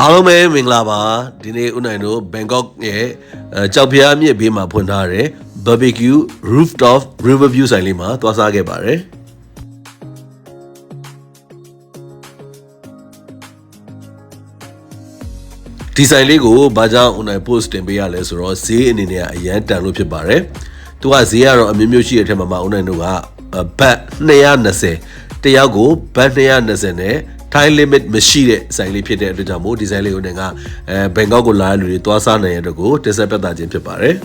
အားလုံးပဲမင်္ဂလာပါဒီနေ့ဦးနိုင်တို့ဘန်ကောက်ရဲ့အဲကြောက်ဖျားမြစ်ဘေးမှာဖွင့်ထားတဲ့ barbecue rooftop river view ဆိုင်လေးမှာသွားစားခဲ့ပါတယ်ဒီဆိုင်လေးကိုဘာကြောင့်ဦးနိုင် post တင်ပေးရလဲဆိုတော့ဈေးအနေနဲ့ကအရန်တန်လို့ဖြစ်ပါတယ်သူကဈေးကတော့အမျိုးမျိုးရှိတဲ့ထက်မှာမှဦးနိုင်တို့ကဘတ်220တယောက်ကိုဘတ်220နဲ့ time limit မရှိတဲ့ဆိုင်လေးဖြစ်တဲ့အတွက်ကြောင့်မို့ဒီဆိုင်လေးကိုလည်းကအဲဘန်ကောက်ကိုလာတဲ့လူတွေသွားစားနိုင်ရတဲ့ကိုတင်ဆက်ပြသခြင်းဖြစ်ပါတယ်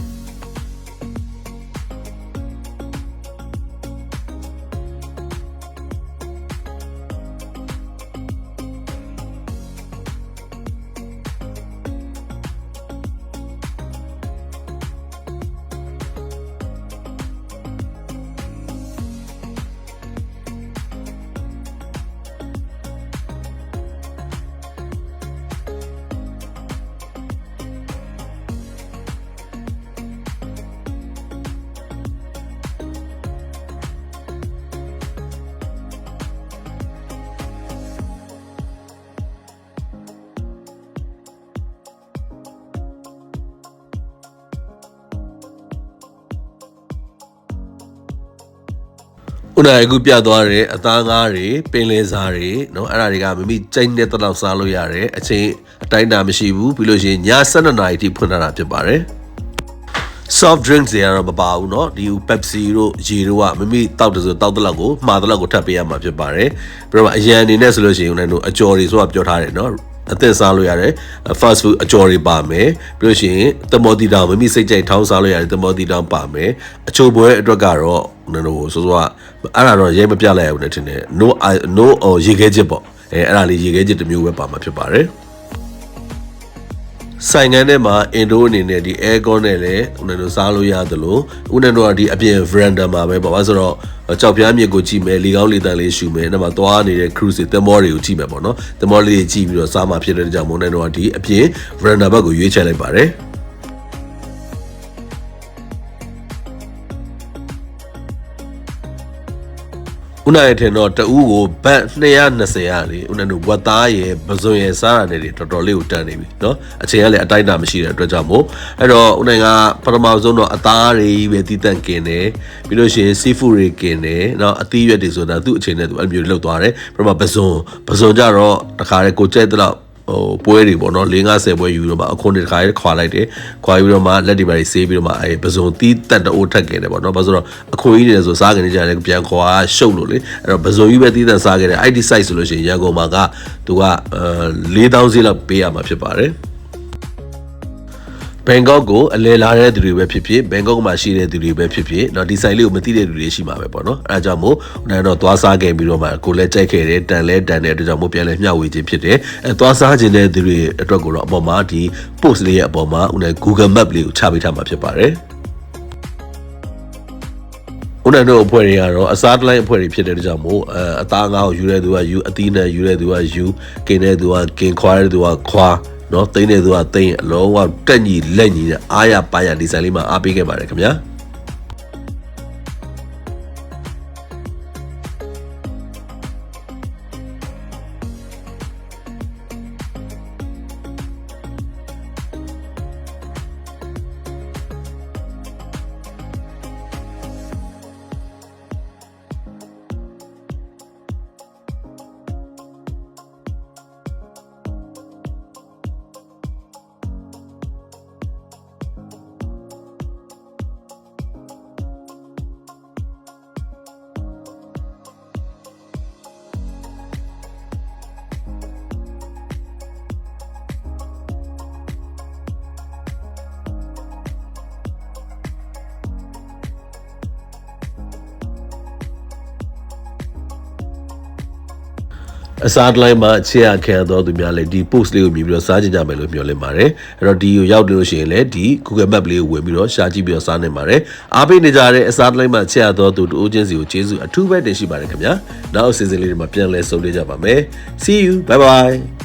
ဥနာအခုပြသွားတဲ့အသားငါးတွေပင်လယ်စားတွေเนาะအဲ့ဒါတွေကမိမိကြိုက်တဲ့တလောက်စားလို့ရတယ်အချိန်အတိုင်းအတာမရှိဘူးပြီးလို့ရှိရင်ည7နာရီထိဖွင့်ထားတာဖြစ်ပါတယ် soft drinks တွေကတော့မပါဘူးเนาะဒီ Pepsi တို့ရေတို့ကမိမိတောက်တယ်ဆိုတောက်တဲ့လောက်ကိုမှားတဲ့လောက်ကိုထပ်ပေးရမှာဖြစ်ပါတယ်ပြီးတော့အရန်အနေနဲ့ဆိုလို့ရှိရင်ဦးနိုင်တို့အကြော်တွေဆိုတာပြောထားတယ်เนาะ အသက်စားလို့ရတယ် fast food အကြော်တွေပါမယ်ပြီးလို့ရှိရင်တမောတီတောင်မိမိစိတ်ကြိုက်ထောင်းစားလို့ရတယ်တမောတီတောင်ပါမယ်အချိုပွဲအတွက်ကတော့ဦးနိုင်တို့ဆိုဆိုကအဲ့ဒါတော့ရဲမပြလိုက်ရဘူးနဲ့ထင်တယ် no no ရေခဲချစ်ပေါ့အဲအဲ့ဒါလေးရေခဲချစ်တစ်မျိုးပဲပါမှာဖြစ်ပါတယ် ဆိုင်ငန်းထဲမှာအင်ဒိုအနေနဲ့ဒီ aircon နဲ့လည်းဦးနေတို့စားလို့ရတယ်လို့ဦးနေတို့ကဒီအပြင် veranda မှာပဲပေါ့ဘာဆိုတော့ကြောက်ပြားမြစ်ကိုကြည့်မယ်လေကောင်းလေတန်လေးရှူမယ်အဲ့မှာသွားနေတဲ့ cruise တွေတင်မောတွေကိုကြည့်မယ်ပေါ့နော်တင်မောလေးတွေကြည့်ပြီးတော့စားမှဖြစ်တဲ့ကြောင့်မို့နေတို့ကဒီအပြင် veranda ဘက်ကိုရွေးချယ်လိုက်ပါတယ် ဦးနိုင်ထင်တော့တူးကိုဘတ်220ရလေဦးနိုင်တို့ဝတ်သားရယ်ပဇွန်ရယ်စားရတယ်တွေတော်တော်လေးကိုတန်းနေပြီเนาะအချိန်ကလည်းအတိုင်းအတာမရှိတဲ့အတွက်ကြောင့်မို့အဲ့တော့ဦးနိုင်ကပထမဆုံးတော့အသားတွေပဲတီးတန့်กินတယ်ပြီးလို့ရှိရင် seafood တွေกินတယ်เนาะအသီးရွက်တွေဆိုတာသူ့အချိန်နဲ့သူအဲ့လိုမျိုးလောက်သွားတယ်ပထမပဇွန်ပဇွန်ကြတော့တခါလေကိုကြိုက်တဲ့လောက် ဟိုပွဲတွေပေါ့နော်၄50ပွဲယူတော့မှအခုနှစ်ခါရဲခွာလိုက်တယ်ခွာပြီးတော့မှလက်တွေပါဆေးပြီးတော့မှအဲပစုံတီးတက်တိုးထက်ခဲ့တယ်ပေါ့နော်ဘာလို့ဆိုတော့အခုကြီးနေဆိုစားကနေကြတယ်ပြန်ခွာရှုပ်လို့လေအဲ့တော့ပစုံကြီးပဲတီးတက်စားခဲ့တယ် IT site ဆိုလို့ရှိရင်ရန်ကုန်မှာကသူကအဲ4000ဈေးလောက်ပေးရမှာဖြစ်ပါတယ် ဘန်ကောက်ကိုအလဲလာတဲ့သူတွေပဲဖြစ်ဖြစ်ဘန်ကောက်မှာရှိတဲ့သူတွေပဲဖြစ်ဖြစ်เนาะဒီဆိုင်လေးကိုမသိတဲ့သူတွေရှိမှာပဲပေါ့နော်အဲဒါကြောင့်မို့ဟိုနိုင်တော့သွားစားခဲ့ပြီးတော့မှကိုလည်းကြိုက်ခဲ့တယ်တန်လဲတန်တဲ့အတွက်ကြောင့်မို့ပြန်လဲမျှဝေခြင်းဖြစ်တယ်အဲသွားစားခြင်းတဲ့သူတွေအတွက်ကိုတော့အပေါ်မှာဒီ post လေးရဲ့အပေါ်မှာဟိုနိုင် Google Map လေးကိုချပေးထားမှာဖြစ်ပါတယ်ဦးနိုင်တို့အဖွဲ့တွေကတော့အစားတလိုက်အဖွဲ့တွေဖြစ်တဲ့ကြောင့်မို့အအသားငါးကိုယူတဲ့သူကယူအသီးနဲ့ယူတဲ့သူကယူကင်တဲ့သူကကင်ခွာတဲ့သူကခွာ နော်သိမ့်တဲ့သူကသိမ့်အလုံးဝတက်ညီလက်ညီနဲ့အားရပါရဒီဇိုင်းလေးမှာအားပေးခဲ့ပါတယ်ခင်ဗျာ။ အစားတလိုက်မှာချေရခံတော်သူများလည်းဒီ post လေးကိုမြင်ပြီးတော့စားကြကြမယ်လို့မျှော်လင့်ပါတယ်အဲ့တော့ဒီကိုရောက်လို့ရှိရင်လည်းဒီ Google Map လေးကိုဝင်ပြီးတော့ရှာကြည့်ပြီးတော့စားနိုင်ပါတယ်အားပေးနေကြတဲ့အစားတလိုက်မှာချေရတော်သူတို့ချင်းစီကိုကျေးဇူးအထူးပဲတင်ရှိပါတယ်ခင်ဗျာနောက်အစီအစဉ်လေးတွေမှာပြန်လည်ဆုံတွေ့ကြပါမယ် see you bye bye